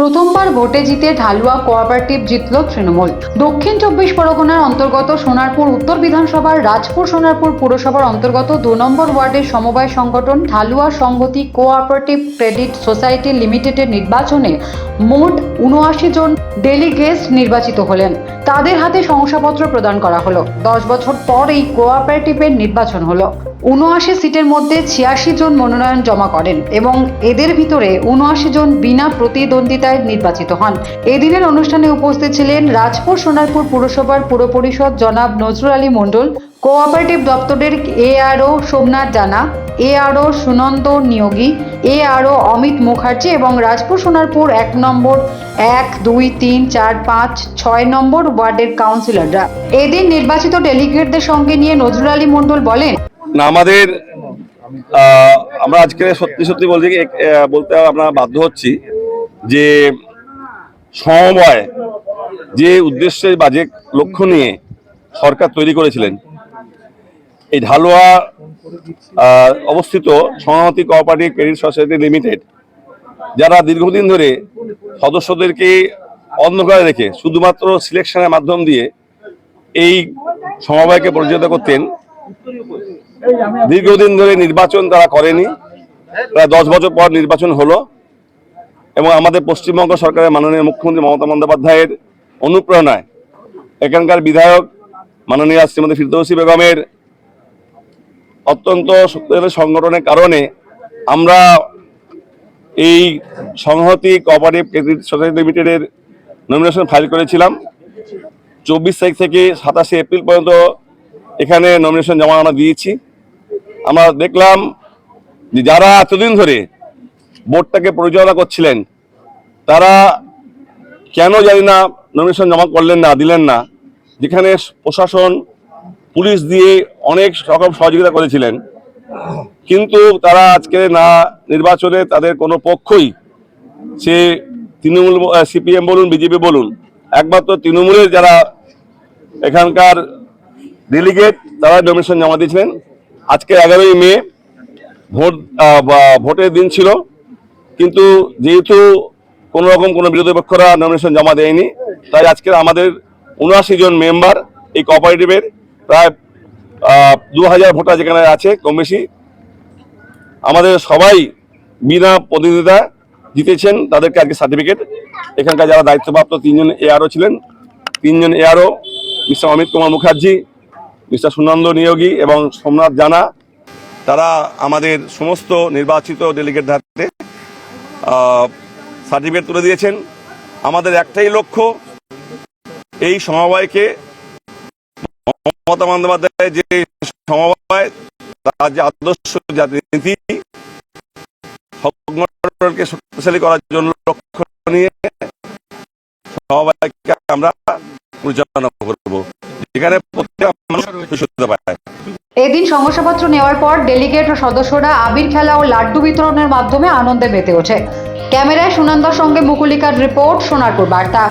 প্রথমবার ভোটে জিতে ঢালুয়া কোঅপারেটিভ জিতল তৃণমূল। দক্ষিণ চব্বিশ পরগনার অন্তর্গত সোনারপুর উত্তর বিধানসভার রাজপুর সোনারপুর পুরসভার অন্তর্গত দু নম্বর ওয়ার্ডের সমবায় সংগঠন ঢালুয়া সংহতি কোঅপারেটিভ ক্রেডিট সোসাইটি লিমিটেডের নির্বাচনে মোট উনআশি জন ডেলিগেটস নির্বাচিত হলেন। তাদের হাতে শংসাপত্র প্রদান করা হলো। দশ বছর পর এই কোঅপারেটিভের নির্বাচন হলো। উনআশি সিটের মধ্যে ছিয়াশি জন মনোনয়ন জমা করেন এবং এদের ভিতরে উনআশি জন বিনা প্রতিদ্বন্দ্বিতায় নির্বাচিত হন। এদিনের অনুষ্ঠানে উপস্থিত ছিলেন রাজপুর সোনারপুর পুরসভার পুর পরিষদ জনাব নজরুল আলী মণ্ডল, কোঅপারেটিভ দপ্তরের ARO Somnath Jana ARO Sunanda Niyogi ARO Amit Mukherjee এবং রাজপুর সোনারপুর এক নম্বর, এক, দুই, তিন, চার, পাঁচ, ছয় নম্বর ওয়ার্ডের কাউন্সিলররা। এদিন নির্বাচিত ডেলিগেটদের সঙ্গে নিয়ে নজরুল আলী মণ্ডল বলেন না আমাদের আমরা আজকে সত্যি সত্যি আহ, বলতে আমরা বাধ্য হচ্ছি যে সমবায় যে উদ্দেশ্যে বা যে লক্ষ্য নিয়ে সরকার তৈরি করেছিলেন এই ঢালুয়া অবস্থিত সংহতি কোঅপারেটিভ ক্রেডিট সোসাইটি লিমিটেড যারা দীর্ঘদিন ধরে সদস্যদেরকে অন্ধকারে রেখে শুধুমাত্র সিলেকশনের মাধ্যম দিয়ে এই সমবায়কে পরিচালিত করতেন দীর্ঘদিন ধরে নির্বাচন তারা করেনি। প্রায় দশ বছর পর নির্বাচন হলো এবং আমাদের পশ্চিমবঙ্গ সরকারের মাননীয় মুখ্যমন্ত্রী মমতা বন্দ্যোপাধ্যায়ের অনুপ্রেরণায় এখানকার বিধায়ক মাননীয় শ্রীমতী ফিরদৌসী বেগমের অত্যন্ত শক্তিশালী সংগঠনের কারণে আমরা এই সংহতি কোঅপারেটিভ ক্রেডিট সোসাইটি লিমিটেডের নমিনেশন ফাইল করেছিলাম। চব্বিশ তারিখ থেকে সাতাশে এপ্রিল পর্যন্ত এখানে নমিনেশন জমা আমরা দিয়েছি। আমরা দেখলাম যে যারা এতদিন ধরে বোর্ডটাকে পরিচালনা করছিলেন, তারা কেন জানি না নমিনেশন জমা করলেন না, দিলেন না, যেখানে প্রশাসন, পুলিশ দিয়ে অনেক রকম সহযোগিতা করেছিলেন। কিন্তু তারা আজকে না নির্বাচনে তাদের কোনো পক্ষই সে তৃণমূল সিপিএম বলুন, বিজেপি বলুন, একমাত্র তৃণমূলের যারা এখানকার ডেলিগেট তারা নমিনেশন জমা দিয়েছিলেন। আজকে এগারোই মে, ভোট ভোটের দিন ছিল। কিন্তু যেহেতু কোনো রকম কোনো বিরোধী পক্ষরা নমিনেশন জমা দেয়নি, তাই আজকে আমাদের উনআশি জন মেম্বার এই কোঅপারেটিভের প্রায় দু হাজার ভোটার যেখানে আছে কম বেশি, আমাদের সবাই বিনা প্রতিনিধিতা জিতেছেন তাদেরকে আজকে সার্টিফিকেট এখানকার যারা দায়িত্বপ্রাপ্ত তিনজন এআরও ছিলেন, তিনজন ARO mister Amit Kumar Mukherjee mister Sunanda Neogi এবং সোমনাথ জানা, তারা আমাদের সমস্ত নির্বাচিত ডেলিগেট হাতে সার্টিফিকেট তুলে দিয়েছেন। আমাদের একটাই লক্ষ্য, এই সমবায়কে মমতা বন্দ্যোপাধ্যায়ের যে সমবায়, তার যে আদর্শ জাতি নীতি সংগঠনকে শক্তিশালী করার জন্য লক্ষ্য নিয়ে সমবায়কে আমরা পরিচালনা করব। যেখানে এদিন শংসাপত্র নেওয়ার পর ডেলিগেট ও সদস্যরা আবির খেলা ও লাড্ডু বিতরণের মাধ্যমে আনন্দে মেতে ওঠে। ক্যামেরায় সুনন্দার সঙ্গে মুকুলিকার রিপোর্ট, সোনারপুর বার্তা।